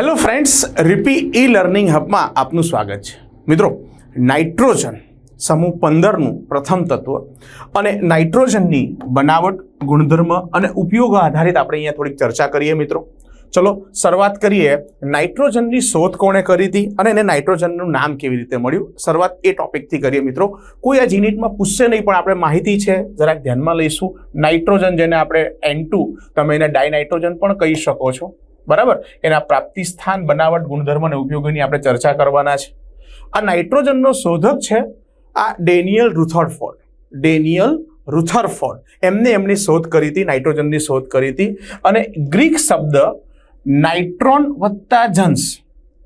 Hello friends, Ripi e learning હબમાં આપનું સ્વાગત છે. મિત્રો, નાઇટ્રોજન સમૂહ પંદરનું પ્રથમ તત્વ અને નાઇટ્રોજનની બનાવટ, ગુણધર્મ અને ઉપયોગ આધારિત આપણે અહીંયા થોડીક ચર્ચા કરીએ મિત્રો. ચલો, શરૂઆત કરીએ. નાઇટ્રોજનની શોધ કોણે કરી હતી અને એને નાઇટ્રોજનનું નામ કેવી રીતે મળ્યું? શરૂઆત એ ટોપિકથી કરીએ મિત્રો. કોઈ આ યુનિટમાં પૂછશે નહીં, પણ આપણે માહિતી છે. જરાક ધ્યાનમાં લઈશું. નાઇટ્રોજન જેને આપણે એન ટુ, તમે એને ડાયનાઇટ્રોજન પણ કહી શકો છો. બરાબર? એના પ્રાપ્તિ સ્થાન, બનાવટ, ગુણધર્મ અને ઉપયોગોની આપણે ચર્ચા કરવાના છે. આ નાઇટ્રોજનનો શોધક છે આ ડેનિયલ રુથરફોર્ડ. Daniel Rutherford. એમને એમની શોધ કરી હતી, નાઇટ્રોજનની શોધ કરી હતી. અને ગ્રીક શબ્દ નાઇટ્રોન વત્તા જન્સ.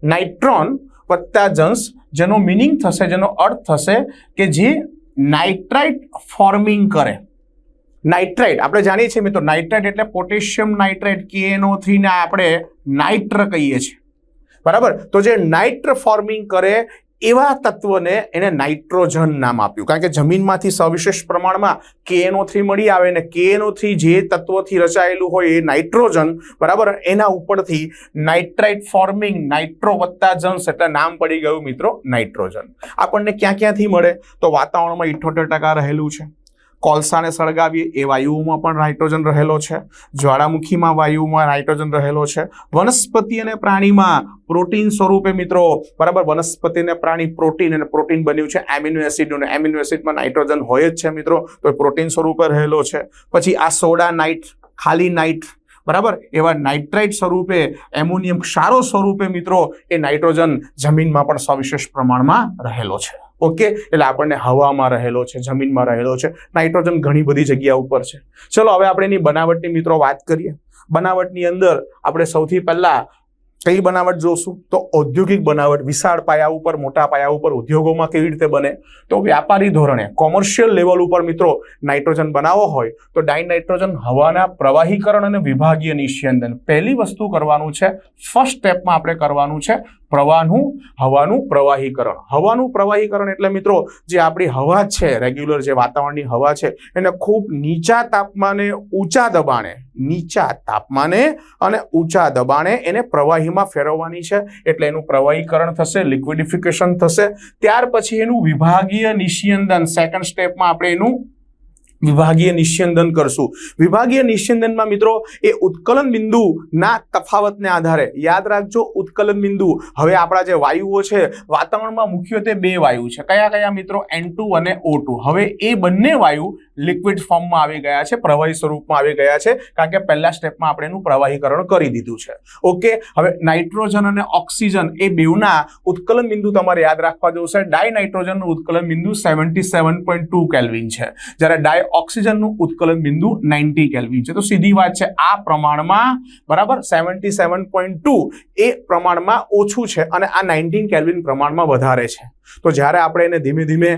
નાઇટ્રોન વત્તા જન્સ, જેનો મિનિંગ થશે, જેનો અર્થ થશે કે જે નાઇટ્રાઇટ ફોર્મિંગ કરે. નાઇટ્રાઇટ આપણે જાણીએ છીએ મિત્રો નાઇટ્રાઇટ એટલે પોટેશિયમ કે કેએનઓ થ્રીને આપણે નાઇટ્ર કહીએ છીએ. બરાબર? તો જે નાઇટ્ર ફોર્મિંગ કરે એવા તત્વને એને નાઇટ્રોજન નામ આપ્યું. કારણ કે જમીનમાંથી સવિશેષ પ્રમાણમાં કેએનઓ થ્રી મળી આવે ને કેએનઓ થ્રી જે તત્વથી રચાયેલું હોય એ નાઇટ્રોજન, બરાબર? એના ઉપરથી નાઇટ્રાઇટ ફોર્મિંગ, નાઇટ્રો વત્તા જન્સ એટલે નામ પડી ગયું મિત્રો નાઇટ્રોજન. આપણને ક્યાં ક્યાંથી મળે? તો વાતાવરણમાં ઇઠોતેર ટકા રહેલું છે. કોલસાને સળગાવીએ, એ વાયુઓમાં પણ નાઇટ્રોજન રહેલો છે. જ્વાળામુખીમાં વાયુમાં નાઇટ્રોજન રહેલો છે. વનસ્પતિ અને પ્રાણીમાં પ્રોટીન સ્વરૂપે મિત્રો, બરાબર, વનસ્પતિ અને પ્રાણી પ્રોટીન અને પ્રોટીન બન્યું છે. એમિનો એસિડ એમિનો એસિડમાં નાઇટ્રોજન હોય જ છે મિત્રો, તો પ્રોટીન સ્વરૂપે રહેલો છે. પછી આ સોડા નાઇટ, ખાલી નાઇટ, બરાબર, એવા નાઇટ્રાઇટ સ્વરૂપે, એમોનિયમ ક્ષારો સ્વરૂપે મિત્રો, એ નાઇટ્રોજન જમીનમાં પણ સવિશેષ પ્રમાણમાં રહેલો છે. ઓકે એટલે આપણને હવામાં રહેલો છે, જમીનમાં રહેલો છે નાઇટ્રોજન ઘણી બધી જગ્યા ઉપર છે. ચલો, હવે આપણે એની બનાવટની મિત્રો વાત કરીએ. બનાવટની અંદર આપણે સૌથી પહેલાં કઈ બનાવટ જોશું? તો ઔદ્યોગિક બનાવટ, વિશાળ પાયા ઉપર, મોટા પાયા ઉપર ઉદ્યોગોમાં કેવી રીતે બને? તો વ્યાપારી ધોરણે કોમર્શિયલ લેવલ ઉપર મિત્રો નાઇટ્રોજન બનાવવો હોય, તો ડાઈ નાઇટ્રોજન હવાના પ્રવાહીકરણ અને વિભાગીય નિશ્યંદન પહેલી વસ્તુ કરવાનું છે ફર્સ્ટ સ્ટેપમાં આપણે કરવાનું છે પ્રવાહનું, હવાનું પ્રવાહીકરણ. હવાનું પ્રવાહીકરણ એટલે મિત્રો, જે આપણી હવા છે રેગ્યુલર જે વાતાવરણની હવા છે, એને ખૂબ નીચા તાપમાને ઊંચા દબાણે, નીચા તાપમાને અને ઊંચા દબાણે એને પ્રવાહીમાં ફેરવવાની છે. એટલે એનું પ્રવાહીકરણ થશે લિક્વિડિફિકેશન થશે. ત્યાર પછી એનું વિભાગીય નિશિયંદન સેકન્ડ સ્ટેપમાં આપણે એનું વિભાગીય નિશ્ચંદન કરશું. વિભાગીય નિશ્ચંદનમાં મિત્રો, એ ઉત્કલન બિંદુના તફાવતને આધારે, યાદ રાખજો ઉત્કલન બિંદુ. હવે આપણા જે વાયુઓ છે, વાતાવરણમાં મુખ્યત્વે બે વાયુ છે. કયા કયા મિત્રો? એન અને ઓ હવે એ બંને વાયુ લિક્વિડ ફોર્મમાં આવી ગયા છે, પ્રવાહી સ્વરૂપમાં આવી ગયા છે, કારણ કે પહેલા સ્ટેપમાં આપણે એનું પ્રવાહીકરણ કરી દીધું છે. ઓકે હવે નાઇટ્રોજન અને ઓક્સિજન એ બેઉના ઉત્કલન બિંદુ તમારે યાદ રાખવા જોશે ડાય નાઇટ્રોજનનું ઉત્કલન બિંદુ seventy seven point two kelvin છે. જ્યારે ડાય ઓક્સિજનનું ઉત્કલન બિંદુ નાઇન્ટી કેલ્વિન છે. તો સીધી વાત છે, આ પ્રમાણમાં, બરાબર? સેવન્ટી સેવન પોઈન્ટ ટુ એ પ્રમાણમાં ઓછું છે અને આ નાઇન્ટીન કેલ્વિન પ્રમાણમાં વધારે છે. તો જ્યારે આપણે એને ધીમે ધીમે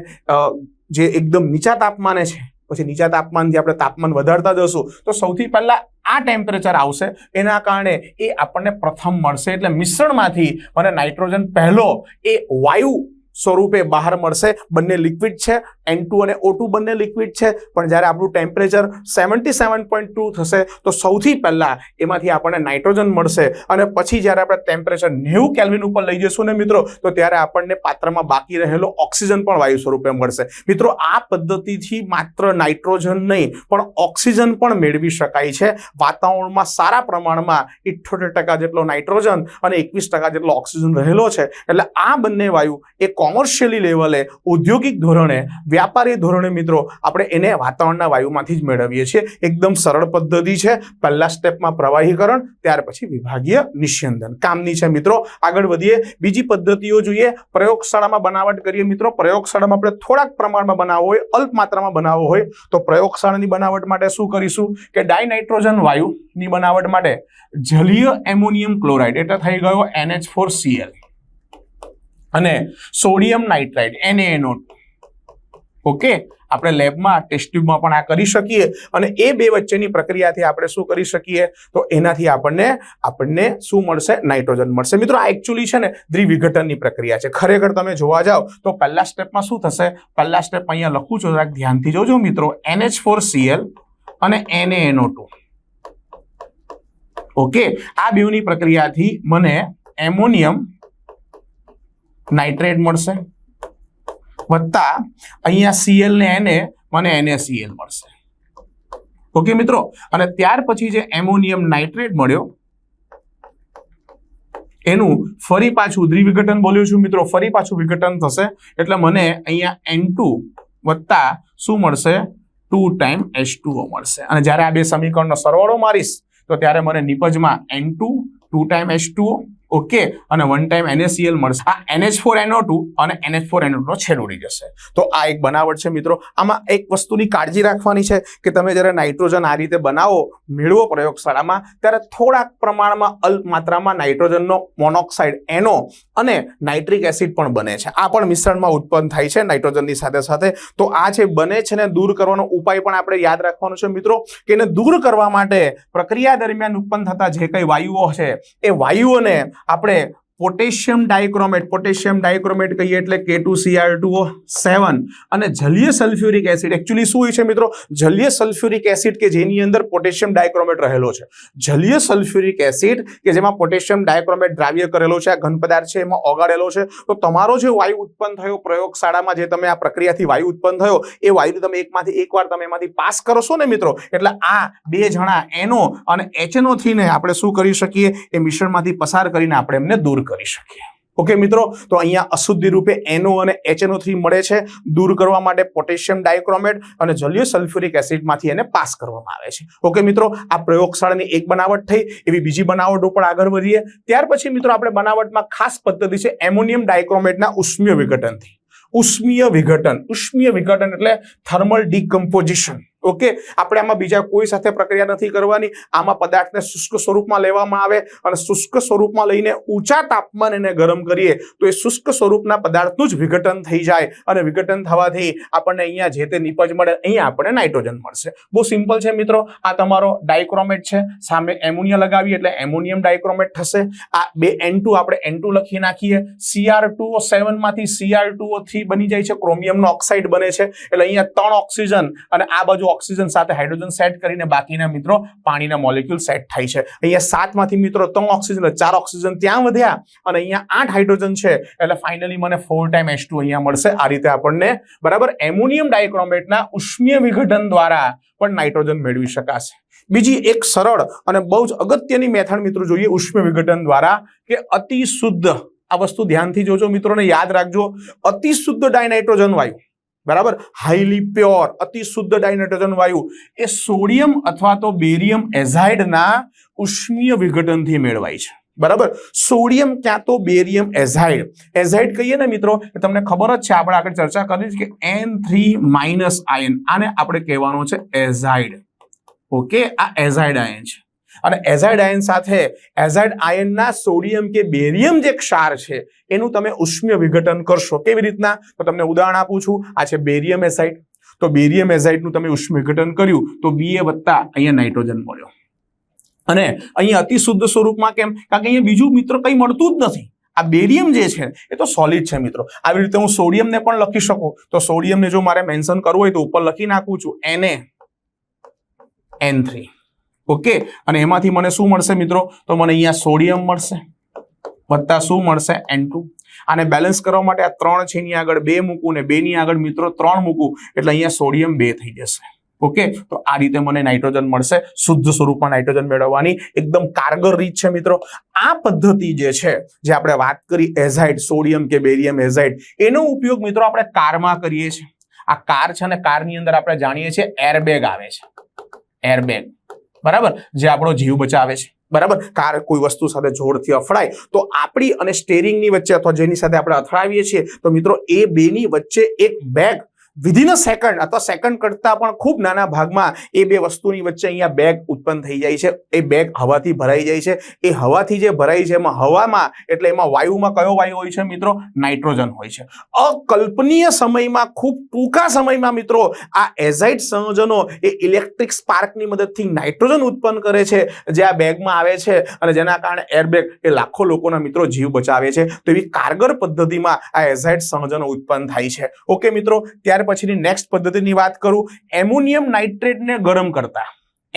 જે એકદમ નીચા તાપમાને છે પછી નીચા તાપમાનથી આપણે તાપમાન વધારતા જશું, તો સૌથી પહેલાં આ ટેમ્પરેચર આવશે. એના કારણે એ આપણને પ્રથમ મળશે. એટલે મિશ્રણમાંથી મને નાઇટ્રોજન પહેલો એ વાયુ સ્વરૂપે બહાર મળશે. બંને લિક્વિડ છે. એન અને ઓ બંને લિક્વિડ છે. પણ જ્યારે આપણું temperature seventy seven point two થશે, તો સૌથી પહેલાં એમાંથી આપણને નાઇટ્રોજન મળશે. અને પછી જ્યારે આપણે ટેમ્પરેચર નેવું કેલ્વિન ઉપર લઈ જઈશું ને મિત્રો, તો ત્યારે આપણને પાત્રમાં બાકી રહેલો ઓક્સિજન પણ વાયુ સ્વરૂપે મળશે. મિત્રો, આ પદ્ધતિથી માત્ર નાઇટ્રોજન નહીં, પણ ઓક્સિજન પણ મેળવી શકાય છે. વાતાવરણમાં સારા પ્રમાણમાં ઇઠ્ઠોતેર ટકા જેટલો નાઇટ્રોજન અને એકવીસ ટકા જેટલો ઓક્સિજન રહેલો છે. એટલે આ બંને વાયુ એ કોમર્શિયલી લેવલે ઔદ્યોગિક ધોરણે, વ્યાપારી ધોરણે મિત્રો, આપણે એને વાતાવરણના વાયુમાંથી જ મેળવીએ છીએ. એકદમ સરળ પદ્ધતિ છે. પહેલા સ્ટેપમાં પ્રવાહીકરણ, ત્યાર પછી વિભાગીય નિસ્યંદન. કામની છે મિત્રો, આગળ વધીએ. બીજી પદ્ધતિઓ જોઈએ. પ્રયોગશાળામાં બનાવટ કરીએ મિત્રો. પ્રયોગશાળામાં આપણે થોડાક પ્રમાણમાં બનાવવો હોય, અલ્પ માત્રામાં બનાવવો હોય, તો પ્રયોગશાળાની બનાવટ માટે શું કરીશું કે ડાયનાઇટ્રોજન વાયુની બનાવટ માટે જલીય એમોનિયમ ક્લોરાઇડ એટલે થઈ ગયો એનએચ ફોર સીએલ અને સોડિયમ નાઇટ્રાઇડ NaNO ઓકે આપણે લેબમાં, ટેસ્ટ ટ્યુબમાં પણ આ કરી શકીએ અને એ બે વચ્ચેની પ્રક્રિયાથી આપણે શું કરી શકીએ? તો એનાથી આપણને આપણને શું મળશે? નાઇટ્રોજન મળશે. મિત્રો, આ એકચ્યુઅલી છે ને દ્વિવિઘટનની પ્રક્રિયા છે. ખરેખર તમે જોવા જાઓ તો પહેલા સ્ટેપમાં શું થશે? પહેલા સ્ટેપ અહીંયા લખું છું, જરાક ધ્યાનથી જોજો મિત્રો. એનએચ ફોર સીએલ અને NaNO2 ઓકે આ બેઉની પ્રક્રિયાથી મને એમોનિયમ નાઇટ્રેટ મળશે. વત્તા અહીંયા સીએલ ને એને મને એનએસીએલ મળશે. ઓકે મિત્રો? અને ત્યાર પછી જે એમોનિયમ નાઇટ્રેટ મળ્યો, એનું ફરી પાછું દ્વિવિઘટન બોલ્યું છું મિત્રો, ફરી પાછું વિઘટન થશે. એટલે મને અહીંયા એન ટુ વત્તા શું મળશે? ટુ ટાઈમ એચ મળશે. અને જ્યારે આ બે સમીકરણનો સરવાળો મારીશ, તો ત્યારે મને નિપજમાં N two two time H okay અને વન ટાઈમ એનએસીએલ મળશે. આ NH4NO2 ફોર એનઓ ટુ અને NH4NO2 ફોર એનઓ ટુ છેદ ઉડી જશે. તો આ એક બનાવટ છે મિત્રો. આમાં એક વસ્તુની કાળજી રાખવાની છે કે તમે જ્યારે નાઇટ્રોજન આ રીતે બનાવો, મેળવો પ્રયોગશાળામાં, ત્યારે થોડાક પ્રમાણમાં અલ્પ માત્રામાં નાઇટ્રોજનનો મોનોક્સાઇડ એનો અને નાઇટ્રિક એસિડ પણ બને છે. આ પણ મિશ્રણમાં ઉત્પન્ન થાય છે નાઇટ્રોજનની સાથે સાથે. તો આ જે બને છે ને, દૂર કરવાનો ઉપાય પણ આપણે યાદ રાખવાનો છે મિત્રો, કે એને દૂર કરવા માટે પ્રક્રિયા દરમિયાન ઉત્પન્ન થતા જે કંઈ વાયુઓ છે, એ વાયુઓને આપણે પોટેશિયમ ડાયક્રોમેટ પોટેશિયમ ડાયક્રોમેટ કહીએ એટલે કે ટુ સીઆર ટુ સેવન અને જલીય સલ્ફ્યુરિક એસિડ એકચ્યુઅલી શું હોય છે મિત્રો? જલીય સલ્ફ્યુરિક એસિડ કે જેની અંદર પોટેશિયમ ડાયક્રોમેટ રહેલો છે. જલીય સલ્ફ્યુરિક એસિડ કે જેમાં પોટેશિયમ ડાયક્રોમેટ દ્રાવ્ય કરેલો છે, આ ઘન પદાર્થ છે, એમાં ઓગાળેલો છે. તો તમારો જે વાયુ ઉત્પન્ન થયો પ્રયોગશાળામાં, જે તમે આ પ્રક્રિયાથી વાયુ ઉત્પન્ન થયો, એ વાયુ તમે એકમાંથી એકવાર તમે એમાંથી પાસ કરશો ને મિત્રો? એટલે આ બે જણા એનો અને એચએનઓથીને આપણે શું કરી શકીએ? એ મિશ્રણમાંથી પસાર કરીને આપણે એમને દૂર કરી શકીએ. ઓકે, મિત્રો, તો અહીંયા અશુદ્ધિ રૂપે એનો અને એચએનઓ થ્રી મળે છે. દૂર કરવા માટે પોટેશિયમ ડાયક્રોમેટ અને જલીય સલ્ફ્યુરિક એસિડમાંથી એને પાસ કરવામાં આવે છે. ઓકે, મિત્રો, આ પ્રયોગશાળાની એક બનાવટ થઈ. એવી બીજી બનાવટ ઉપર આગળ વધીએ. ત્યાર પછી, મિત્રો, આપણે બનાવટમાં ખાસ પદ્ધતિ છે એમોનિયમ ડાયક્રોમેટના ઉષ્મીય વિઘટનથી. ઉષ્મીય વિઘટન ઉષ્મીય વિઘટન એટલે થર્મલ ડીકમ્પોઝિશન. ઓકે આપણે આમાં બીજા કોઈ સાથે પ્રક્રિયા નથી કરવાની. આમાં પદાર્થને શુષ્ક સ્વરૂપમાં લેવામાં આવે અને શુષ્ક સ્વરૂપમાં લઈને ઊંચા તાપમાન એને ગરમ કરીએ તો એ શુષ્ક સ્વરૂપના પદાર્થનું જ વિઘટન થઈ જાય અને વિઘટન થવાથી આપણને અહીંયા જે તે નિપજ મળે, અહીંયા આપણને નાઇટ્રોજન મળશે. બહુ સિમ્પલ છે મિત્રો. આ તમારો ડાયક્રોમેટ છે. સામે એમોનિયા લગાવી એટલે એમોનિયમ ડાયક્રોમેટ થશે. આ બે એન આપણે એન લખી નાખીએ. સીઆર ટુ સેવનમાંથી સીઆર ટુ બની જાય છે. ક્રોમિયમનો ઓક્સાઇડ બને છે. એટલે અહીંયા ત્રણ ઓક્સિજન અને આ બાજુ ઓક્સિજન સાથે હાઇડ્રોજન સેટ કરીને બાકીના મિત્રો પાણીના મોલેક્યુલ સેટ થાય છે. અહીંયા સાતમાંથી મિત્રો ત્રણ ઓક્સિજન ચાર ઓક્સિજન ત્યાં વધ્યા અને અહીંયા આઠ હાઇડ્રોજન છે. એટલે ફાઇનલી મને ફોર ટાઈમ એચ અહીંયા મળશે. આ રીતે આપણને બરાબર એમોનિયમ ડાયક્રોમેટના ઉષ્મીય વિઘટન દ્વારા પણ નાઇટ્રોજન મેળવી શકાશે. બીજી એક સરળ અને બહુ જ અગત્યની મેથડ મિત્રો જોઈએ ઉષ્મીય વિઘટન દ્વારા કે અતિ શુદ્ધ આ વસ્તુ ધ્યાનથી જોજો મિત્રોને, યાદ રાખજો. અતિ શુદ્ધ ડાયનાઇટ્રોજન વાયુ. બરાબર? હાઈલી પ્યોર અતિ શુદ્ધ ડાયનાઇટ્રોજન વાયુ. એ સોડિયમ અથવા તો બેરિયમ એઝાઇડના ઉષ્મીય વિઘટનથી મેળવાય છે. બરાબર? સોડિયમ ક્યાં તો બેરિયમ એઝાઇડ. એઝાઇડ કહીએ ને મિત્રો તમને ખબર જ છે, આપણે આગળ ચર્ચા કરી કે એન થ્રી માઇનસ આયન આને આપણે કહેવાનો છે એઝાઇડ. ઓકે? આ એઝાઇડ આયન છે. અને એઝાઇડ આયન સાથે એઝાઇડ આયનના સોડિયમ કે બેરિયમ જે ક્ષાર છે, એનું તમે ઉષ્મીય વિઘટન કરશો. કેવી રીતના? તો તમને ઉદાહરણ આપું છું. આ છે બેરિયમ એસાઇડ તો બેરિયમ એઝાઇડનું તમે ઉષ્મીય વિઘટન કર્યું, તો બીએ વત્તા અહીંયા નાઇટ્રોજન મળ્યો. અને અહીંયા અતિ શુદ્ધ સ્વરૂપમાં કેમ? કારણ કે અહીંયા બીજું મિત્ર કંઈ મળતું જ નથી. આ બેરિયમ જે છે, એ તો સોલિડ છે મિત્રો. આવી રીતે હું સોડિયમને પણ લખી શકું. તો સોડિયમને જો મારે મેન્શન કરવું હોય તો ઉપર લખી નાખું છું. એને એન થ્રી ઓકે? અને એમાંથી મને શું મળશે મિત્રો? તો મને અહીંયા સોડિયમ મળશે, વત્તા શું મળશે? એન આને બેલેન્સ કરવા માટે આ ત્રણ છે, એની આગળ બે મૂકું ને બે ની આગળ મિત્રો ત્રણ મૂકું, એટલે અહીંયા સોડિયમ બે થઈ જશે. ઓકે? તો આ રીતે મને નાઇટ્રોજન મળશે, શુદ્ધ સ્વરૂપમાં નાઇટ્રોજન મેળવવાની એકદમ કારગર રીત છે મિત્રો. આ પદ્ધતિ જે છે, જે આપણે વાત કરી એઝાઇડ, સોડિયમ કે બેરિયમ એઝાઇડ, એનો ઉપયોગ મિત્રો આપણે કારમાં કરીએ છીએ. આ કાર છે અને કારની અંદર આપણે જાણીએ છીએ, એરબેગ આવે છે. એરબેગ. બરાબર? જે આપણો જીવ બચાવે છે. બરાબર? કાર કોઈ વસ્તુ સાથે જોરથી અથડાય, તો આપણી અને સ્ટેરિંગની વચ્ચે અથવા જેની સાથે આપણે અથડાવીએ છીએ, તો મિત્રો એ બેની વચ્ચે એક બેગ વિધિન અ સેકન્ડ અથવા સેકન્ડ કરતા પણ ખૂબ નાના ભાગમાં એ બે વસ્તુની વચ્ચે અહીંયા બેગ ઉત્પન્ન થઈ જાય છે. એ બેગ હવાથી ભરાઈ જાય છે. એ હવાથી જે ભરાઈ છે એમાં હવામાં, એટલે એમાં વાયુમાં કયો વાયુ હોય છે મિત્રો? નાઇટ્રોજન હોય છે. અકલ્પનીય સમયમાં, ખૂબ ટૂંકા સમયમાં મિત્રો, આ એઝાઇટ સંયોજનો એ ઇલેક્ટ્રિક સ્પાર્કની મદદથી નાઇટ્રોજન ઉત્પન્ન કરે છે, જે આ બેગમાં આવે છે અને જેના કારણે એરબેગ એ લાખો લોકોના મિત્રો જીવ બચાવે છે. તો એવી કારગર પદ્ધતિમાં આ એઝાઇટ સંયોજનો ઉત્પન્ન થાય છે. ઓકે મિત્રો, ત્યાર પછીની નેક્સ્ટ પદ્ધતિની વાત કરું એમોનિયમ નાઇટ્રેટને ગરમ કરતા.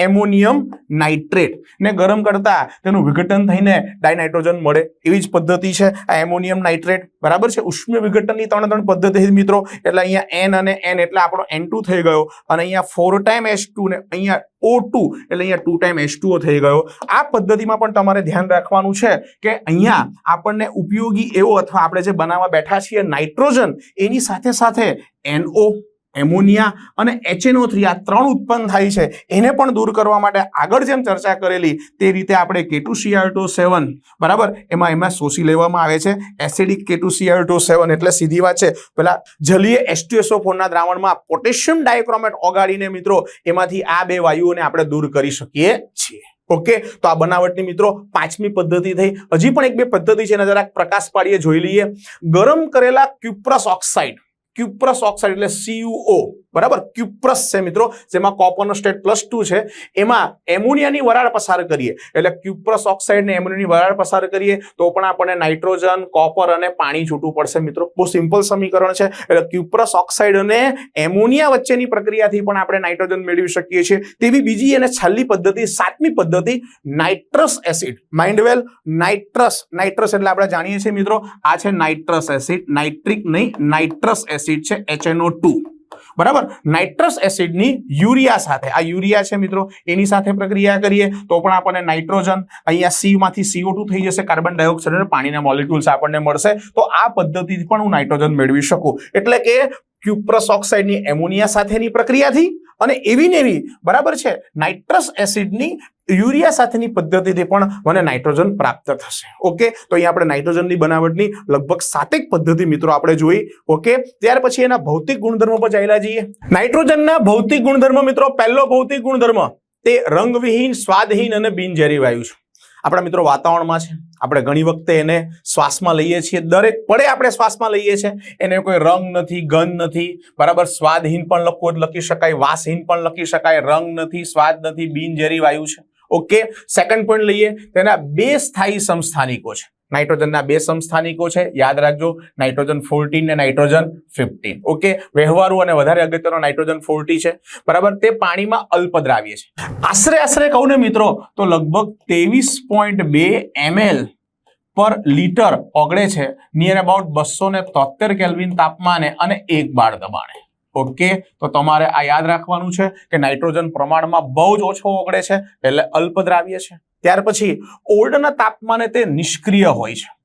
Ammonium nitrate. ને ગરમ કરતા તેનું વિઘટન થઈને ડાયનાઇટ્રોજન મળે. એવી જ પદ્ધતિ છે. આ એમોનિયમ નાઇટ્રેટ બરાબર છે? ઉષ્મીય વિઘટનની ત્રણ ત્રણ પદ્ધતિ મિત્રો. એટલે અહીંયા એન અને એન એટલે આપણો એન ટુ થઈ ગયો. અને અહીંયા ફોર ટાઈમ એસ ટુ ને અહીંયા ઓ ટુ એટલે અહીંયા ટુ ટાઈમ એસ ટુઓ થઈ ગયો. આ પદ્ધતિમાં પણ તમારે ધ્યાન રાખવાનું છે કે અહીંયા આપણને ઉપયોગી એવો અથવા આપણે જે બનાવવા બેઠા છીએ નાઇટ્રોજન, એની સાથે સાથે એનઓ એમોનિયા અને એચએનઓ થ્રી આ ત્રણ ઉત્પન્ન થાય છે. એને પણ દૂર કરવા માટે આગળ જેમ ચર્ચા કરેલી તે રીતે આપણે કેટુ સીઆરટો સેવન બરાબર? એમાં એમાં શોષી લેવામાં આવે છે. એસિડિક કેટુ સીઆરટો સેવન એટલે સીધી વાત છે. પેલા જલીય એસટીએસઓ ફોરના દ્રાવણમાં પોટેશિયમ ડાયક્રોમેટ ઓગાડીને મિત્રો એમાંથી આ બે વાયુઓને આપણે દૂર કરી શકીએ છીએ. ઓકે? તો આ બનાવટની મિત્રો પાંચમી પદ્ધતિ થઈ. હજી પણ એક બે પદ્ધતિ છે એને જરાક પ્રકાશ પાડીએ, જોઈ લઈએ. ગરમ કરેલા ક્યુપ્રસ ઓક્સાઇડ ક્યુપ્રસ ઓક્સાઇડ એટલે સીયુઓ બરાબર? ક્યુપ્રસ છે મિત્રો, જેમાં કોપરનો સ્ટેટ પ્લસ ટુ છે. એમાં એમોનિયાની વરાળ પસાર કરીએ. એટલે ક્યુપ્રસ ઓક્સાઇડ ને એમોનિયાની વરાળ પસાર કરીએ, તો પણ આપણને નાઇટ્રોજન કોપર અને પાણી છૂટું પડશે મિત્રો. બહુ સિમ્પલ સમીકરણ છે. એટલે ક્યુપ્રસ ઓક્સાઇડ અને એમોનિયા વચ્ચેની પ્રક્રિયાથી પણ આપણે નાઇટ્રોજન મેળવી શકીએ છીએ. તેવી બીજી અને છેલ્લી પદ્ધતિ, સાતમી પદ્ધતિ nitrous acid mind well nitrous nitrous એટલે આપણે જાણીએ છીએ મિત્રો, આ છે નાઇટ્રસ એસિડ નાઇટ્રિક નહીં નાઇટ્રસ એસિડ છે એચએનઓ ટુ બરાબર? નાઇટ્રસ એસિડની યુરિયા સાથે. આ યુરિયા છે મિત્રો, એની સાથે પ્રક્રિયા કરીએ તો પણ આપણને નાઇટ્રોજન અહીંયા સી માંથી સીઓ ટુ થઈ જશે કાર્બન ડાયોક્સાઇડ અને પાણીના મોલિક્યુલ્સ આપણને મળશે. તો આ પદ્ધતિથી પણ હું નાઇટ્રોજન મેળવી શકું. એટલે કે ક્યુપ્રસ ઓક્સાઇડની એમોનિયા સાથેની પ્રક્રિયાથી અને એવી ને એવી, બરાબર છે? નાઇટ્રસ એસિડની યુરિયા સાથેની પદ્ધતિથી પણ મને નાઇટ્રોજન પ્રાપ્ત થશે. ઓકે? તો અહીંયા આપણે નાઇટ્રોજનની બનાવટની લગભગ સાતેક પદ્ધતિ મિત્રો આપણે જોઈ. ઓકે? ત્યાર પછી એના ભૌતિક ગુણધર્મો પર ચાલ્યા જઈએ. નાઇટ્રોજનના ભૌતિક ગુણધર્મ મિત્રો, પહેલો ભૌતિક ગુણધર્મ, તે રંગવિહીન, સ્વાદહીન અને બિનઝેરી વાયુ છે. આપણા મિત્રો વાતાવરણમાં છે. આપણે ઘણી વખતે એને શ્વાસમાં લઈએ છીએ. દરેક પડે આપણે શ્વાસમાં લઈએ છીએ. એને કોઈ રંગ નથી, ગંધ નથી. બરાબર? સ્વાદહીન પણ લખવું લખી શકાય, વાસહીન પણ લખી શકાય. રંગ નથી, સ્વાદ નથી, બિનઝેરી વાયુ છે. ઓકે સેકન્ડ પોઈન્ટ લઈએ. તેના બે સ્થાયી સંસ્થાનિકો છે. નાઇટ્રોજનના બે સંસ્થાનિકો છે. યાદ રાખજો નાઇટ્રોજન ફોર્ટીન ને નાઇટ્રોજન ફિફ્ટીન ઓકે વ્યવહારુ અને વધારે અગત્યનો નાઇટ્રોજન ફોર્ટી છે. બરાબર, તે પાણીમાં અલ્પદ્રાવ્ય છે. આશરે આશરે કહું ને મિત્રો, તો લગભગ ત્રેવીસ પોઈન્ટ બે એમએલ પર લીટર ઓગળે છે. નિયર અબાઉટ બસો ને તોતેર કેલ્વિન તાપમાને અને એક બાર દબાણે. ઓકે? તો તમારે આ યાદ રાખવાનું છે કે નાઇટ્રોજન પ્રમાણમાં બહુ જ ઓછો ઓગળે છે, એટલે અલ્પદ્રાવ્ય છે. ત્યાર પછી ઓલ્ડના તાપમાને તે નિષ્ક્રિય હોય છે.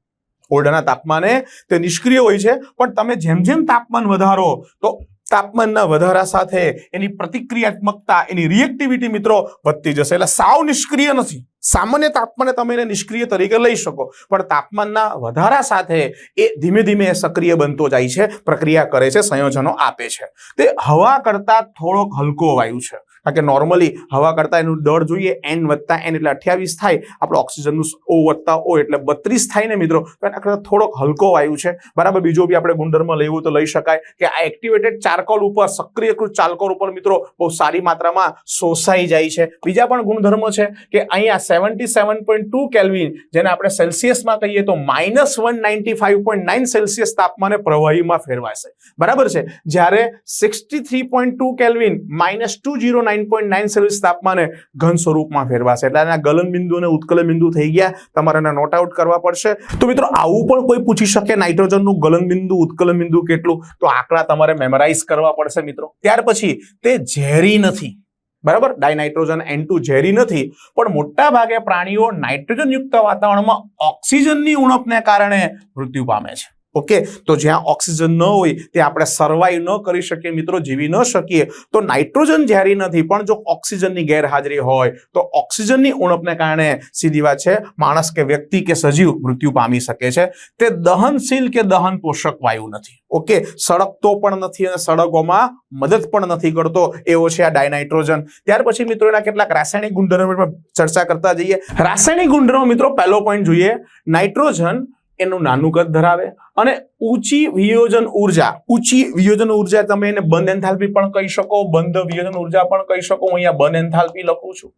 ઓરડાના તાપમાને તે નિષ્ક્રિય હોય છે, પણ તમે જેમ જેમ તાપમાન વધારો, તો તાપમાનના વધારા સાથે એની પ્રતિક્રિયાત્મકતા, એની રિએક્ટિવિટી મિત્રો વધતી જશે. એટલે સાવ નિષ્ક્રિય નથી. સામાન્ય તાપમાને તમે એને નિષ્ક્રિય તરીકે લઈ શકો, પણ તાપમાનના વધારા સાથે એ ધીમે ધીમે સક્રિય બનતો જાય છે, પ્રક્રિયા કરે છે, સંયોજનો આપે છે. તે હવા કરતાં થોડોક હલકો વાયુ છે. કારણ કે નોર્મલી હવા કરતા એનું દળ જોઈએ એન વત્તા એન એટલે અઠ્યાવીસ થાય, આપણે ઓક્સિજનનું ઓ વત્તા ઓ એટલે બત્રીસ થાય ને મિત્રો, તો એના કરતા થોડોક હલકો વાયુ છે. બરાબર, બીજો બી આપણે ગુણધર્મ લેવું તો લઈ શકાય કે આ એક્ટિવેટેડ ચારકોલ ઉપર, સક્રિયકૃત ચારકોલ ઉપર મિત્રો, બહુ સારી માત્રામાં શોષાઈ જાય છે. બીજા પણ ગુણધર્મ છે કે અહીંયા seventy seven point two kelvin જેને આપણે સેલ્સિયસમાં કહીએ તો minus one ninety five point nine Celsius તાપમાને પ્રવાહીમાં ફેરવાશે. બરાબર છે? જ્યારે sixty three point two kelvin minus two zero nine point nine Celsius તાપમાને ઘન સ્વરૂપમાં ફેરવાશે. એટલે આના ગલન બિંદુ અને ઉત્કલન બિંદુ થઈ ગયા. તમારે એને નોટ આઉટ કરવા પડશે. તો મિત્રો, આવું પણ કોઈ પૂછી શકે નાઇટ્રોજનનું ગલન બિંદુ ઉત્કલન બિંદુ કેટલું? તો આંકડા તમારે મેમરાઇઝ કરવા પડશે મિત્રો. ત્યાર પછી, તે ઝેરી નથી. બરાબર? ડાયનાઇટ્રોજન એન ટુ ઝેરી નથી. પણ મોટા ભાગે પ્રાણીઓ નાઇટ્રોજનયુક્ત વાતાવરણમાં ઓક્સિજનની ઉણપને કારણે મૃત્યુ પામે છે. ઓકે તો જ્યાં ઓક્સિજન ન હોય, તે આપણે સર્વાઈવ ન કરી શકીએ, મિત્રો, જીવી ન શકીએ. તો નાઇટ્રોજન ઝેરી નથી, પણ જો ઓક્સિજનની ગેરહાજરી હોય, તો ઓક્સિજનની ઉણપને કારણે સીધી વાત છે, માણસ કે વ્યક્તિ કે સજીવ મૃત્યુ પામી શકે છે. તે દહનશીલ કે દહન પોષક વાયુ નથી. ઓકે સળગતો પણ નથી અને સળગોમાં મદદ પણ નથી કરતો. એવો છે આ ડાયનાઇટ્રોજન. ત્યાર પછી મિત્રો, એના કેટલાક રાસાયણિક ગુણધર્મો ચર્ચા કરતા જઈએ. રાસાયણિક ગુણધર્મો, મિત્રો, પહેલો પોઈન્ટ જોઈએ. નાઇટ્રોજન એનું નાનું કદ ધરાવે અને ઊંચી વિયોજન ઊર્જા, ઊંચી વિયોજન ઊર્જા તમે એને બંધ એન્થાલ્પી પણ કહી શકો, બંધ વિયોજન ઊર્જા પણ કહી શકો, હું અહીંયા બંધ એન્થાલ્પી લખું છું.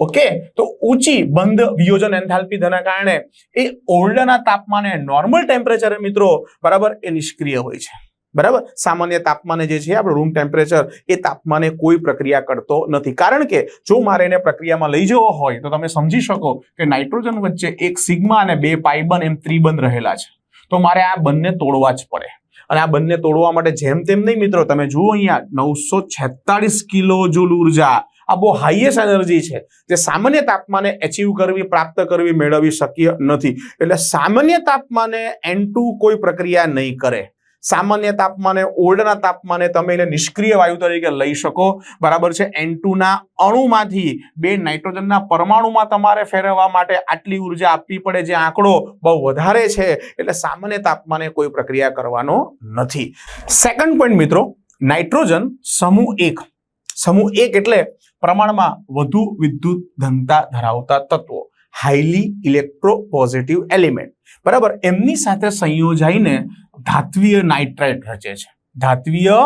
ઓકે? તો ઊંચી બંધ વિયોજન એન્થાલ્પી તેના કારણે એ ઓરડાના તાપમાને નોર્મલ ટેમ્પરેચરે મિત્રો બરાબર એ નિષ્ક્રિય હોય છે. બરાબર? સામાન્ય તાપમાને જે છે, આપણું રૂમ ટેમ્પરેચર એ તાપમાને કોઈ પ્રક્રિયા કરતો નથી. કારણ કે જો મારે એને પ્રક્રિયામાં લઈ જવો હોય, તો તમે સમજી શકો કે નાઇટ્રોજન વચ્ચે એક સિગ્મા અને બે પાઇબન એમ ત્રિબંધ રહેલા છે. તો મારે આ બંને તોડવા જ પડે. અને આ બંને તોડવા માટે જેમ તેમ નહીં મિત્રો, તમે જુઓ અહીંયા નવસો છેતાળીસ કિલો જુલ ઊર્જા, આ બહુ હાઈએસ્ટ એનર્જી છે. જે સામાન્ય તાપમાને એચીવ કરવી, પ્રાપ્ત કરવી, મેળવી શક્ય નથી. એટલે સામાન્ય તાપમાને એન કોઈ પ્રક્રિયા નહીં કરે. સામાન્ય તાપમાને ઓલ્ડના તાપમાને તમે એને નિષ્ક્રિય વાયુ તરીકે લઈ શકો. બરાબર છે? એન ના અણુમાંથી બે નાઇટ્રોજનના પરમાણુમાં તમારે ફેરવવા માટે આટલી ઊર્જા આપવી પડે જે આંકડો બહુ વધારે છે, એટલે સામાન્ય તાપમાને કોઈ પ્રક્રિયા કરવાનો નથી. સેકન્ડ પોઈન્ટ મિત્રો, નાઇટ્રોજન સમૂહ એક. સમૂહ એક એટલે પ્રમાણમાં વધુ વિદ્યુત ઘનતા ધરાવતા તત્વો. હાઈલી ઇલેક્ટ્રો પોઝિટિવ એલિમેન્ટ બરાબર? એમની સાથે સંયોજાઈને ધાત્વીય નાઇટ્રાઇટ રચે છે. ધાત્વીય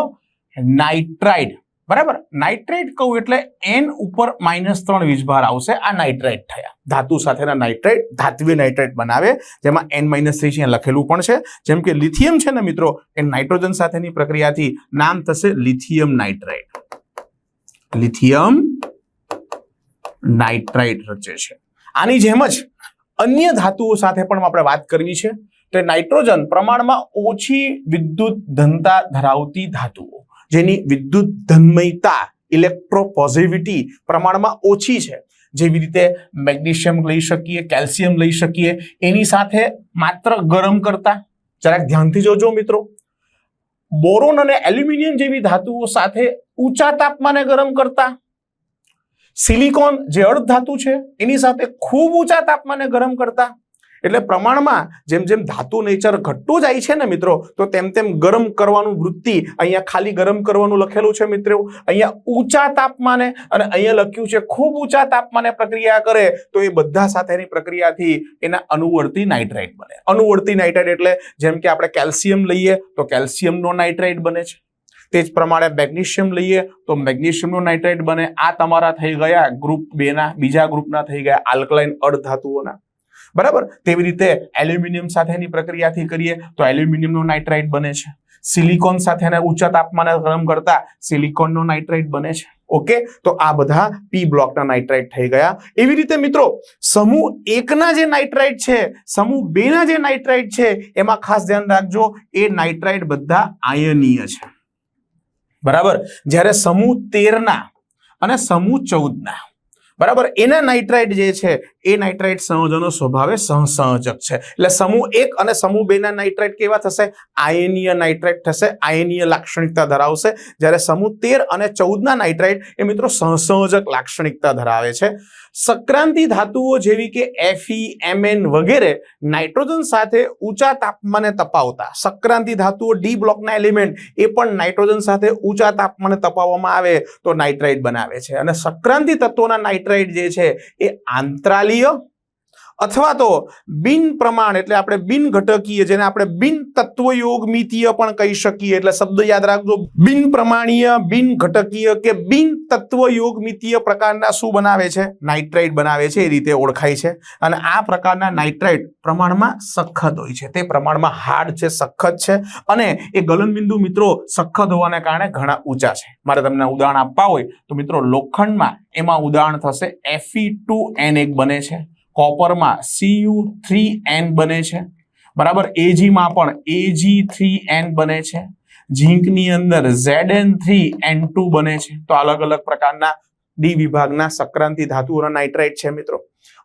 નાઇટ્રાઇડ બરાબર? નાઇટ્રાઇટ કહું એટલે એન ઉપર માઇનસ ત્રણ વીજભાર આવશે, આ નાઇટ્રાઇટ થયા. ધાતુ સાથેના નાઇટ્રાઇટ ધાત્વીય નાઇટ્રેટ બનાવે, જેમાં એન માઇનસ થ્રી છે લખેલું પણ છે. જેમ કે લિથિયમ છે ને મિત્રો, એ નાઇટ્રોજન સાથેની પ્રક્રિયાથી નામ થશે લિથિયમ નાઇટ્રાઇટ લિથિયમ નાઇટ્રાઇટ રચે છે. આની જેમ જ અન્ય ધાતુઓ સાથે પણ આપણે વાત કરવી છે તો નાઇટ્રોજન પ્રમાણમાં ઓછી વિદ્યુત ધનતા ધરાવતી ધાતુઓ, જેની વિદ્યુત ધનમયતા ઇલેક્ટ્રોપોઝિટિવિટી પ્રમાણમાં ઓછી છે. જેવી રીતે મેગ્નેશિયમ લઈ શકીએ, કેલ્શિયમ લઈ શકીએ, એની સાથે માત્ર ગરમ કરતા. જરાક ધ્યાનથી જોજો મિત્રો. બોરોન અને એલ્યુમિનિયમ જેવી ધાતુઓ સાથે ઊંચા તાપમાને ગરમ કરતા. સિલિકોન જે અર્ધ ધાતુ છે, એની સાથે ખૂબ ઊંચા તાપમાને ગરમ કરતા. એટલે પ્રમાણમાં જેમ જેમ ધાતુ નેચર ઘટતું જાય છે ને મિત્રો, તો તેમ તેમ ગરમ કરવાનું વૃત્તિ અહીંયા ખાલી ગરમ કરવાનું લખેલું છે મિત્રો. અહીંયા ઊંચા તાપમાને અને અહીંયા લખ્યું છે ખૂબ ઊંચા તાપમાને પ્રક્રિયા કરે, તો એ બધા સાથેની પ્રક્રિયાથી એના અનુવર્તી નાઇટ્રાઇટ બને. અનુવર્તી નાઇટ્રાઇટ એટલે જેમ કે આપણે કેલ્શિયમ લઈએ, તો કેલ્શિયમનો નાઇટ્રાઇટ બને છે. તે જ પ્રમાણે મેગ્નેશિયમ લઈએ તો મેગ્નેશિયમનો નાઇટ્રાઇટ બને. આ તમારા થઈ ગયા ગ્રુપ બેના, બીજા ગ્રુપના થઈ ગયા આલ્કલાઇન અર્ધધાતુઓના. બરાબર? તેવી રીતે એલ્યુમિનિયમ સાથેની પ્રક્રિયાથી કરીએ તો એલ્યુમિનિયમનો નાઇટ્રાઇટ બને છે. સિલિકોન સાથેના ઊંચા તાપમાને ગરમ કરતા સિલિકોનનો નાઇટ્રાઇટ બને છે. ઓકે? તો આ બધા પી બ્લોકના નાઇટ્રાઇટ થઈ ગયા. એવી રીતે મિત્રો, સમૂહ એકના જે નાઇટ્રાઇટ છે, સમૂહ બેના જે નાઇટ્રાઇટ છે, એમાં ખાસ ધ્યાન રાખજો, એ નાઇટ્રાઇટ બધા આયનીય છે. બરાબર? જ્યારે સમૂહ તેરના અને સમૂહ ચૌદના બરાબર? એના નાઇટ્રાઇટ જે છે, એ નાઇટ્રાઇટ સંયોજનો સ્વભાવે સહસંયોજક છે. એટલે સમૂહ એક અને સમૂહ બે ના નાઇટ્રાઇટ કેવા થશે? આયનીય નાઇટ્રાઇટ થશે, આયનીય લાક્ષણિકતા ધરાવશે. જ્યારે સમૂહ તેર અને ચૌદના નાઇટ્રાઇટ એ મિત્રો સહસંયોજક લાક્ષણિકતા ધરાવે છે. સંક્રાંતિ ધાતુઓ જેવી કે એફઈ એમએન વગેરે નાઇટ્રોજન સાથે ઊંચા તાપમાને તપાવતા. સંક્રાંતિ ધાતુઓ ડી બ્લોકના એલિમેન્ટ, એ પણ નાઇટ્રોજન સાથે ઊંચા તાપમાને તપાવવામાં આવે તો નાઇટ્રાઇટ બનાવે છે. અને સંક્રાંતિ તત્વોના નાઇટ્રાઇટ જે છે એ આંતરાલીય અથવા તો બિન પ્રમાણ એટલે આપણે બિન ઘટકીય, જેને આપણે બિન તત્વયોગમિતીય પણ કહી શકીએ. એટલે શબ્દ યાદ રાખજો. બિન પ્રમાણીય, બિન ઘટકીય કે બિન તત્વયોગમિતીય પ્રકારના શું બનાવે છે? નાઇટ્રાઇટ બનાવે છે, એ રીતે ઓળખાય છે. અને આ પ્રકારના નાઇટ્રાઇટ પ્રમાણમાં સખત હોય છે. તે પ્રમાણમાં હાર્ડ છે, સખત છે અને એ ગલનબિંદુ મિત્રો સખત હોવાને કારણે ઘણા ઊંચા છે. મારે તમને ઉદાહરણ આપવા હોય તો મિત્રો લોખંડમાં એમાં ઉદાહરણ થશે એફી ટુ એન એક બને છે. કોપરમાં સીયુ થ્રી એન બને છે. બરાબર? એજીમાં પણ એજી થ્રી એન બને છે. ઝીંકની અંદર Z N three N two બને છે. તો અલગ અલગ પ્રકારના ડી વિભાગના સક્રાંતિ ધાતુઓના નાઇટ્રાઇટ છે મિત્રો.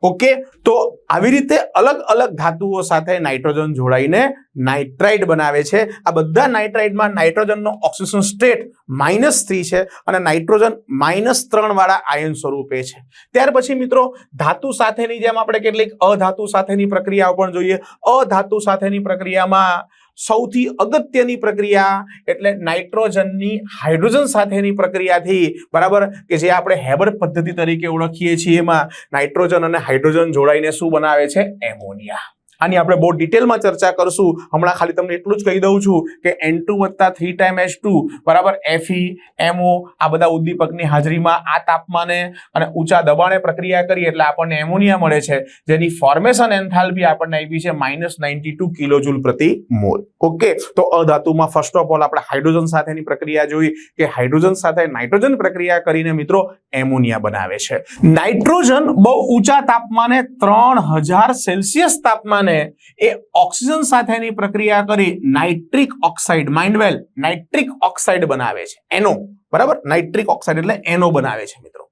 ઓકે? તો આવી રીતે અલગ અલગ ધાતુઓ સાથે નાઇટ્રોજન જોડાઈને નાઇટ્રાઇડ બનાવે છે. આ બધા નાઇટ્રાઇડમાં નાઇટ્રોજનનો ઓક્સિજન સ્ટેટ માઇનસ થ્રી છે અને નાઇટ્રોજન માઇનસ ત્રણ વાળા આયન સ્વરૂપે છે. ત્યાર પછી મિત્રો, ધાતુ સાથેની જેમ આપણે કેટલીક અધાતુ સાથેની પ્રક્રિયાઓ પણ જોઈએ. અધાતુ સાથેની પ્રક્રિયામાં સૌથી અગત્યની પ્રક્રિયા એટલે નાઇટ્રોજનની હાઇડ્રોજન સાથેની પ્રક્રિયાથી, બરાબર? કે જે આપણે હેબર પદ્ધતિ તરીકે ઓળખીએ છીએ એમાં. નાઇટ્રોજન અને હાઇડ્રોજન જોડાઈને શું બનાવે છે? એમોનિયા. આની આપણે બહુ ડિટેલમાં ચર્ચા કરશું. હમણાં ખાલી તમને એટલું જ કહી દઉં છું કે એન ટુ વત્તા થ્રી ટાઈમ એચ ટુ બરાબર? એફઈ એમઓ આ બધા ઉદ્દીપકની હાજરીમાં આ તાપમાને અને ઊંચા દબાણે પ્રક્રિયા કરીએ એટલે આપણને એમોનિયા મળે છે. જેની ફોર્મેશન એન્થાલ્પી આપણને આપી છે માઇનસ નાઇન્ટી ટુ કિલોજુલ પ્રતિ મોલ ઓકે તો અધાતુમાં ફર્સ્ટ ઓફ ઓલ આપણે હાઇડ્રોજન સાથેની પ્રક્રિયા જોઈ કે હાઇડ્રોજન સાથે નાઇટ્રોજન પ્રક્રિયા કરીને મિત્રો એમોનિયા બનાવે છે. નાઇટ્રોજન બહુ ઊંચા તાપમાને ત્રણ હજાર સેલ્સિયસ તાપમાને એ ઓક્સિજન સાથેની પ્રક્રિયા કરી nitric oxide mind well nitric oxide બનાવે છે. એનો, બરાબર? નાઇટ્રિક ઓક્સાઇડ એટલે એનો બનાવે છે, મિત્રો.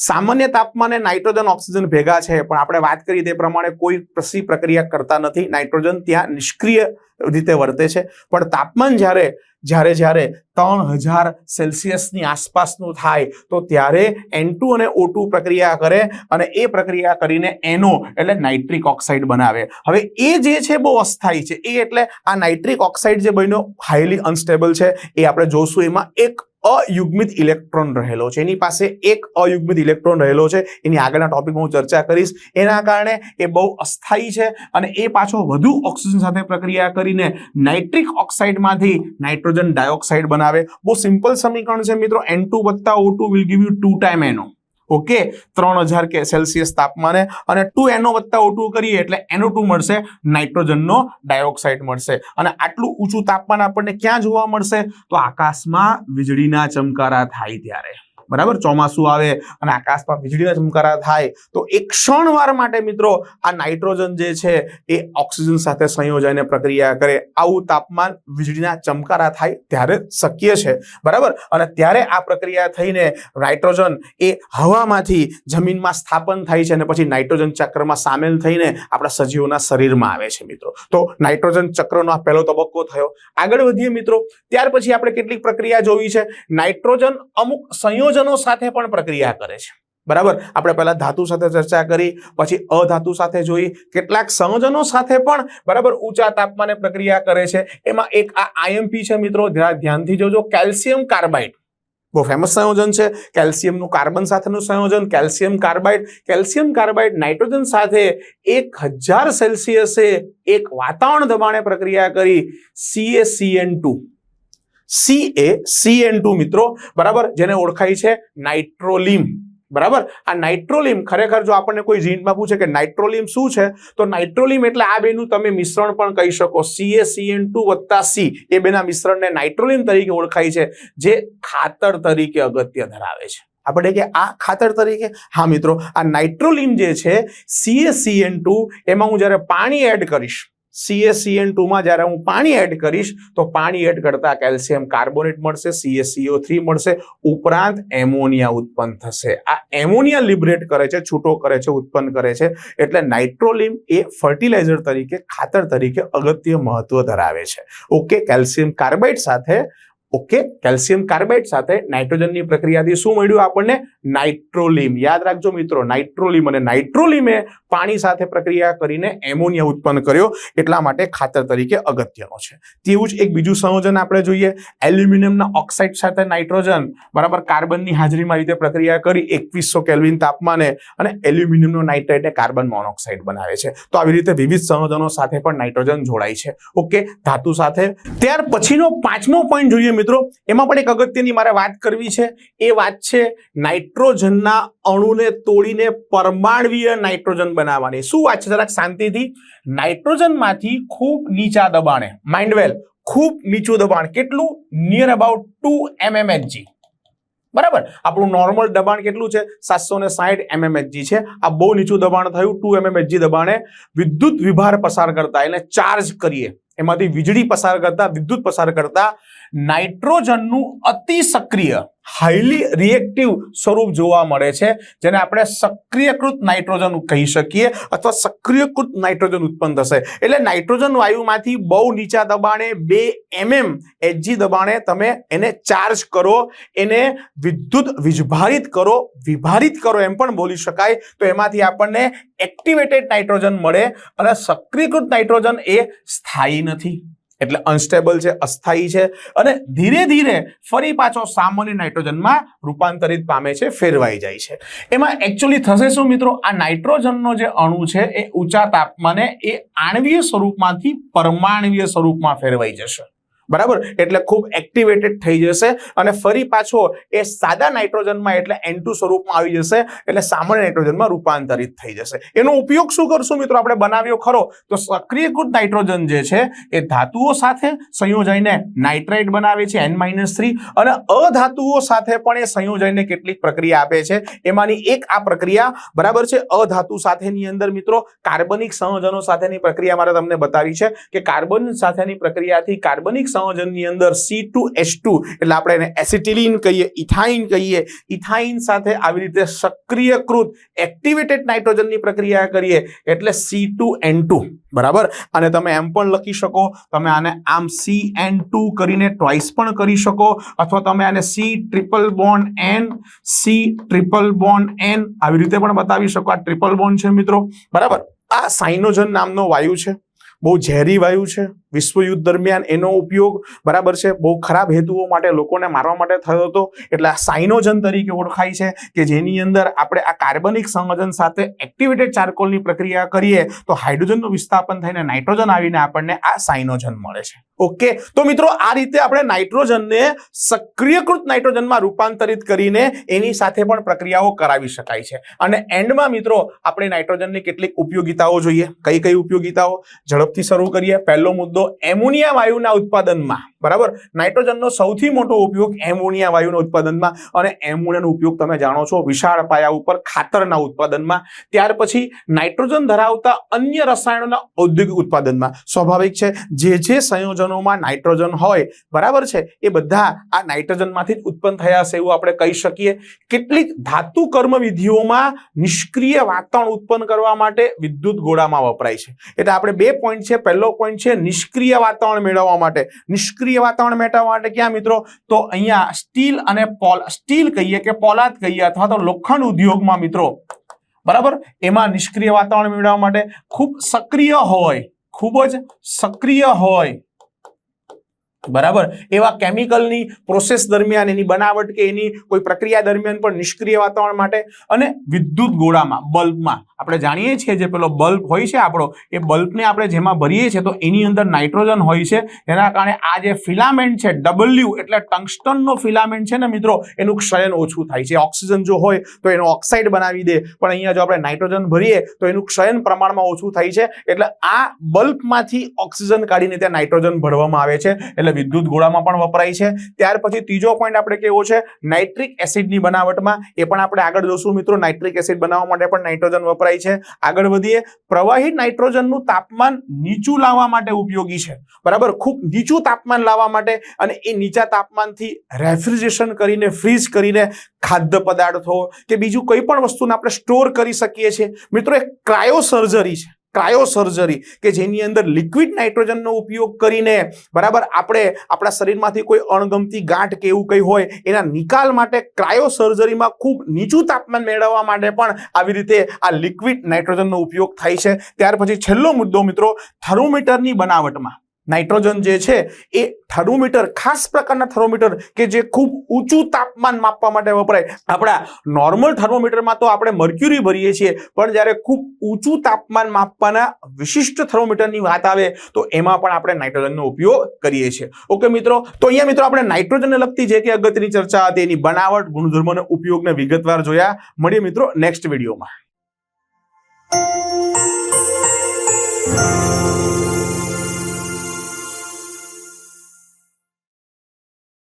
સામાન્ય તાપમાને નાઇટ્રોજન, ઓક્સિજન ભેગા છે, પણ આપણે વાત કરી તે પ્રમાણે કોઈ પ્રસી પ્રક્રિયા કરતા નથી. નાઇટ્રોજન ત્યાં નિષ્ક્રિય રીતે વર્તે છે. પણ તાપમાન જ્યારે જ્યારે જ્યારે ત્રણ હજાર સેલ્સિયસની આસપાસનું થાય, તો ત્યારે એન અને ઓ પ્રક્રિયા કરે અને એ પ્રક્રિયા કરીને એનો એટલે નાઇટ્રિક ઓક્સાઇડ બનાવે. હવે એ જે છે બહુ અસ્થાયી છે. એ એટલે આ નાઇટ્રિક ઓક્સાઇડ જે બન્યો હાઈલી અનસ્ટેબલ છે. એ આપણે જોશું. એમાં એક અયુગ્મિત ઇલેક્ટ્રોન રહેલો છે. એની પાસે એક અયુગ્મિત ઇલેક્ટ્રોન રહેલો છે. એની આગળના ટોપિકમાં હું ચર્ચા કરીશ. એના કારણે એ બહુ અસ્થાયી છે અને એ પાછો વધુ ઓક્સિજન સાથે પ્રક્રિયા કરીને નાઇટ્રિક ઓક્સાઇડમાંથી નાઇટ્રોજન ડાયોક્સાઇડ બનાવે. બહુ સિમ્પલ સમીકરણ છે મિત્રો. એન ટુ વત્તા O two will give you two time NO okay? ત્રણ હજાર કે સેલ્સિયસ તાપમાને અને ટુ એનો વત્તા ઓટુ કરીએ એટલે એનો ટુ મળશે નાઇટ્રોજનનો ડાયોક્સાઇડ મળશે. અને આટલું ઊંચું તાપમાન આપણને ક્યાં જોવા મળશે? તો આકાશમાં વીજળીના ચમકારા થાય ત્યારે. બરાબર? ચોમાસું આવે અને આકાશમાં વીજળીના ચમકારા થાય, તો એક ક્ષણવાર માટે મિત્રો આ નાઇટ્રોજન જે છે એ ઓક્સિજન સાથે સંયોજાઈને પ્રક્રિયા કરે. આવું તાપમાન વીજળીના ચમકારા થાય ત્યારે શક્ય છે. બરાબર? અને ત્યારે આ પ્રક્રિયા થઈને નાઇટ્રોજન એ હવામાંથી જમીનમાં સ્થાપન થાય છે અને પછી નાઇટ્રોજન ચક્રમાં સામેલ થઈને આપણા સજીવોના શરીરમાં આવે છે મિત્રો. તો નાઇટ્રોજન ચક્રનો આ પહેલો તબક્કો થયો. આગળ વધીએ મિત્રો. ત્યાર પછી આપણે કેટલીક પ્રક્રિયા જોવી છે. નાઇટ્રોજન અમુક સંયોજનો સાથે પણ પ્રક્રિયા કરે છે. બરાબર? આપણે પહેલા ધાતુ સાથે ચર્ચા કરી, પછી અધાતુ સાથે જોઈ. કેટલાક સંયોજનો સાથે પણ, બરાબર, ઊંચા તાપમાને પ્રક્રિયા કરે છે. એમાં એક આ આઈએમપી છે મિત્રો ધ્યાનથી જોજો, કેલ્શિયમ કાર્બાઇડ. બહુ ફેમસ સંયોજન છે. કેલ્શિયમનું કાર્બન સાથેનું સંયોજન, calcium carbide. Calcium carbide nitrogen સાથે એક હજાર સેલ્સિયસે એક વાતાવરણ દબાણે પ્રક્રિયા કરી CACN two C A CN two મિત્રો, બરાબર? જેને ઓળખાય છે નાઇટ્રોલિમ. બરાબર? આ નાઇટ્રોલિમ ખરેખર જો આપણને કોઈ જીન્ટમાં પૂછે કે નાઇટ્રોલિમ શું છે, તો નાઇટ્રોલિમ એટલે આ બેનું તમે મિશ્રણ પણ કહી શકો. સી એ સીએન ટુ વત્તા સી એ બેના મિશ્રણને નાઇટ્રોલિમ તરીકે ઓળખાય છે, જે ખાતર તરીકે અગત્ય ધરાવે છે. આપણે કે આ ખાતર તરીકે? હા મિત્રો, આ નાઇટ્રોલિમ જે છે સીએસીએન ટુ એમાં હું જ્યારે પાણી એડ કરીશ સીએસીએન ટુમાં જ્યારે હું પાણી એડ કરીશ, તો પાણી એડ કરતા કેલ્શિયમ કાર્બોનેટ મળશે સીએસસીઓ થ્રી મળશે, ઉપરાંત એમોનિયા ઉત્પન્ન થશે. આ એમોનિયા લિબરેટ કરે છે, છૂટો કરે છે, ઉત્પન્ન કરે છે, એટલે નાઇટ્રોલિમ એ ફર્ટિલાઇઝર તરીકે, ખાતર તરીકે અગત્ય મહત્વ ધરાવે છે. ઓકે કેલ્શિયમ કાર્બાઇડ સાથે ઓકે? કેલ્શિયમ કાર્બાઇડ સાથે નાઇટ્રોજનની પ્રક્રિયાથી શું મળ્યું આપણને? નાઇટ્રોલિમ. યાદ રાખજો મિત્રો, નાઇટ્રોલિમ અને નાઇટ્રોલિમે પાણી સાથે પ્રક્રિયા કરીને એમોનિયા ઉત્પન્ન કર્યો, એટલા માટે ખાતર તરીકે અગત્યનો છે. તેવું જ એક બીજું સંયોજન આપણે જોઈએ. એલ્યુમિનિયમના ઓક્સાઇડ સાથે નાઇટ્રોજન, બરાબર, કાર્બનની હાજરીમાં રીતે પ્રક્રિયા કરી એકવીસો કેલ્વિન તાપમાને અને એલ્યુમિનિયમનો નાઇટ્રેટે કાર્બન મોનોક્સાઇડ બનાવે છે. તો આવી રીતે વિવિધ સંયોજનો સાથે પણ નાઇટ્રોજન જોડાય છે. ઓકે? ધાતુ સાથે. ત્યાર પછીનો પાંચમો પોઈન્ટ જોઈએ મિત્રો, એમાં પણ એક અગત્યની મારે વાત કરવી છે. એ વાત છે નાઇટ્રોજનના અણુને તોડીને પરમાણવીય નાઇટ્રોજન બનાવવાની. શું વાત છે? જરાક શાંતિથી. નાઇટ્રોજનમાંથી ખૂબ નીચા દબાણે માઇન્ડવેલ ખૂબ નીચું દબાણ, કેટલું? નિયર અબાઉટ ટુ એમએમએચજી બરાબર? આપણું નોર્મલ દબાણ કેટલું છે? સાતસો ને સાહીઠ એમએમએચજી છે. આ બહુ નીચું દબાણ થયું ટુ એમએમએચજી દબાણે. વિદ્યુત વિભાર પસાર કરતા, એને ચાર્જ કરીએ. એમાંથી વીજળી પસાર કરતા, વિદ્યુત પસાર કરતા નાઇટ્રોજનનું અતિ સક્રિય હાઈલી રિએક્ટિવ સ્વરૂપ જોવા મળે છે, જેને આપણે સક્રિયકૃત નાઇટ્રોજન કહી શકીએ અથવા સક્રિયકૃત નાઇટ્રોજન ઉત્પન્ન થશે. એટલે નાઇટ્રોજન વાયુમાંથી બહુ નીચા દબાણે બે એમએમ એચજી દબાણે તમે એને ચાર્જ કરો, એને વિદ્યુત વિજભારિત કરો, વિભારિત કરો એમ પણ બોલી શકાય. તો એમાંથી આપણને એક્ટિવેટેડ નાઇટ્રોજન મળે અને સક્રિયકૃત નાઇટ્રોજન એ સ્થાયી નથી. એટલે અનસ્ટેબલ છે, અસ્થાયી છે અને ધીરે ધીરે ફરી પાછો સામાન્ય નાઇટ્રોજનમાં રૂપાંતરિત પામે છે, ફેરવાઈ જાય છે. એમાં એકચ્યુઅલી થશે શું મિત્રો? આ નાઇટ્રોજનનો જે અણુ છે, એ ઊંચા તાપમાને એ આણવીય સ્વરૂપમાંથી પરમાણવીય સ્વરૂપમાં ફેરવાઈ જશે. બરાબર? એટલે ખૂબ એક્ટિવેટેડ થઈ જશે અને ફરી પાછો એ સાદા નાઇટ્રોજનમાં એટલે N2 સ્વરૂપમાં આવી જશે એટલે સામાન્ય નાઇટ્રોજનમાં રૂપાંતરિત થઈ જશે. એનો ઉપયોગ શું કરશું મિત્રો આપણે? બનાવ્યો ખરો. તો સક્રિયકૃત નાઇટ્રોજન જે છે એ ધાતુઓ સાથે સંયોજાઈને નાઇટ્રાઇટ બનાવે છે, N થ્રી અને અધાતુઓ સાથે પણ એ સંયોજાઈને કેટલીક પ્રક્રિયા આપે છે. એમાંની એક આ પ્રક્રિયા બરાબર છે અધાતુ સાથેની અંદર મિત્રો કાર્બનિક સંયોજનો સાથેની પ્રક્રિયા મારે તમને બતાવી છે કે કાર્બન સાથેની પ્રક્રિયાથી કાર્બનિક સંયોજનની અંદર સી ટુ એચ ટુ એટલે આપણે એને એસિટિલિન કહીએ, ઇથાઇન કહીએ. ઇથાઇન સાથે આવી રીતે સક્રિયકૃત એક્ટિવેટેડ નાઇટ્રોજનની પ્રક્રિયા કરીએ એટલે સી ટુ એન ટુ બરાબર? અને તમે એમ પણ લખી શકો, તમે આને આમ સી એન ટુ કરીને ટ્વાઇસ પણ કરી શકો, અથવા તમે આને C triple bond N C triple bond N આવી રીતે પણ બતાવી શકો. આ ટ્રિપલ બોન્ડ છે મિત્રો, બરાબર? આ સાઇનોજન નામનો વાયુ છે, બહુ ઝેરી વાયુ છે. વિશ્વયુદ્ધ દરમિયાન એનો ઉપયોગ બરાબર છે. બહુ ખરાબ હેતુઓ માટે, લોકોને મારવા માટે થયો હતો. એટલે આ સાઇનોજન તરીકે ઓળખાય છે કે જેની અંદર આપણે આ કાર્બનિક સંયોજન સાથે એક્ટિવેટેડ ચારકોલની પ્રક્રિયા કરીએ તો હાઇડ્રોજનનું વિસ્થાપન થઈને નાઇટ્રોજન આવીને આપણને આ સાઇનોજન મળે છે. ઓકે? તો મિત્રો, આ રીતે આપણે નાઇટ્રોજનને સક્રિયકૃત નાઇટ્રોજનમાં રૂપાંતરિત કરીને એની સાથે પણ પ્રક્રિયાઓ કરાવી શકાય છે. અને એન્ડમાં મિત્રો, આપણે નાઇટ્રોજનની કેટલીક ઉપયોગિતાઓ જોઈએ. કઈ કઈ ઉપયોગિતાઓ? ઝડપથી શરૂ કરીએ. પહેલો મુદ્દો એમોનિયા વાયુના ઉત્પાદનમાં બરાબર? નાઇટ્રોજનનો સૌથી મોટો ઉપયોગ એમોનિયા વાયુના ઉત્પાદનમાં અને એમોનિયાનો ઉપયોગ તમે જાણો છો વિશાળ પાયા ઉપર ખાતરના ઉત્પાદનમાં. ત્યાર પછી નાઇટ્રોજન ધરાવતા અન્ય રસાયણોના ઔદ્યોગિક ઉત્પાદનમાં. સ્વાભાવિક છે, જે જે સંયોજનોમાં નાઇટ્રોજન હોય, બરાબર છે, એ બધા આ નાઇટ્રોજનમાંથી જ ઉત્પન્ન થયા હશે એવું આપણે કહી શકીએ. કેટલીક ધાતુ કર્મ વિધિઓમાં નિષ્ક્રિય વાતાવરણ ઉત્પન્ન કરવા માટે વિદ્યુત ગોળામાં વપરાય છે. એટલે આપણે બે પોઈન્ટ છે, પહેલો પોઈન્ટ છે, નિષ્ક્રિય વાતાવરણ મેળવવા માટે. નિષ્ક્રિય વાતાવરણ મેળવવા માટે ક્યાં મિત્રો? તો અહીંયા સ્ટીલ અને પોલ, સ્ટીલ કહીએ કે પોલાદ કહીએ અથવા તો લોખંડ ઉદ્યોગમાં મિત્રો. બરાબર? એમાં નિષ્ક્રિય વાતાવરણ મેળવવા માટે ખૂબ સક્રિય હોય, ખૂબ જ સક્રિય હોય. બરાબર? એવા કેમિકલની પ્રોસેસ દરમિયાન, એની બનાવટ કે એની કોઈ પ્રક્રિયા દરમિયાન પણ નિષ્ક્રિય વાતાવરણ માટે અને વિદ્યુત ગોળામાં, બલ્બમાં. આપણે જાણીએ છીએ જે પેલો બલ્બ હોય છે આપણો, એ બલ્બને આપણે જેમાં ભરીએ છીએ તો એની અંદર નાઇટ્રોજન હોય છે. એના કારણે આ જે ફિલામેન્ટ છે ડબલ્યુ એટલે ટંગસ્ટનનો ફિલામેન્ટ છે ને મિત્રો, એનું ક્ષયન ઓછું થાય છે. ઓક્સિજન જો હોય તો એનો ઓક્સાઇડ બનાવી દે. પણ અહીંયા જો આપણે નાઇટ્રોજન ભરીએ તો એનું ક્ષયન પ્રમાણમાં ઓછું થાય છે. એટલે આ બલ્બમાંથી ઓક્સિજન કાઢીને ત્યાં નાઇટ્રોજન ભરવામાં આવે છે. એટલે વિદ્યુત ગોળામાં પણ વપરાય છે. ત્યાર પછી ત્રીજો પોઈન્ટ આપણે કેવો છે? નાઇટ્રિક એસિડની બનાવટમાં એ પણ આપણે આગળ જોશું મિત્રો. નાઇટ્રિક એસિડ બનાવવા માટે પણ નાઇટ્રોજન વપરાય છે. આગળ વધીએ. પ્રવાહી નાઇટ્રોજનનું તાપમાન નીચું લાવવા માટે ઉપયોગી છે. બરાબર? ખૂબ નીચું તાપમાન લાવવા માટે અને એ નીચા તાપમાનથી રેફ્રિજરેશન કરીને ફ્રીઝ કરીને ખાદ્ય પદાર્થો કે બીજું કોઈ પણ વસ્તુને આપણે સ્ટોર કરી શકીએ છીએ. મિત્રો એ ક્રાયો સર્જરી છે. ક્રાયો સર્જરી કે જેની અંદર લિક્વિડ નાઇટ્રોજનનો ઉપયોગ કરીને બરાબર આપણે આપણા શરીરમાંથી કોઈ અણગમતી ગાંઠ કે એવું કંઈ હોય, એના નિકાલ માટે ક્રાયો સર્જરીમાં ખૂબ નીચું તાપમાન મેળવવા માટે પણ આવી રીતે આ લિક્વિડ નાઇટ્રોજનનો ઉપયોગ થાય છે. ત્યાર પછી છેલ્લો મુદ્દો મિત્રો થર્મોમીટરની બનાવટમાં. નાઇટ્રોજન જે છે, એ થર્મોમીટર, ખાસ પ્રકારના થર્મોમીટર કે જે ખૂબ ઊંચું તાપમાન માપવા માટે વપરાય. આપણા નોર્મલ થર્મોમીટરમાં તો આપણે મર્ક્યુરી ભરીએ છીએ, પણ જ્યારે ખૂબ ઊંચું તાપમાન માપવાના વિશિષ્ટ થર્મોમીટરની વાત આવે, તો એમાં પણ આપણે નાઇટ્રોજનનો ઉપયોગ કરીએ છીએ. ઓકે મિત્રો, તો અહીંયા મિત્રો આપણે નાઇટ્રોજનને લગતી જે કે અગત્યની ચર્ચા હતી, એની બનાવટ, ગુણધર્મોને ઉપયોગને વિગતવાર જોયા. મળીએ મિત્રો નેક્સ્ટ વિડીયોમાં.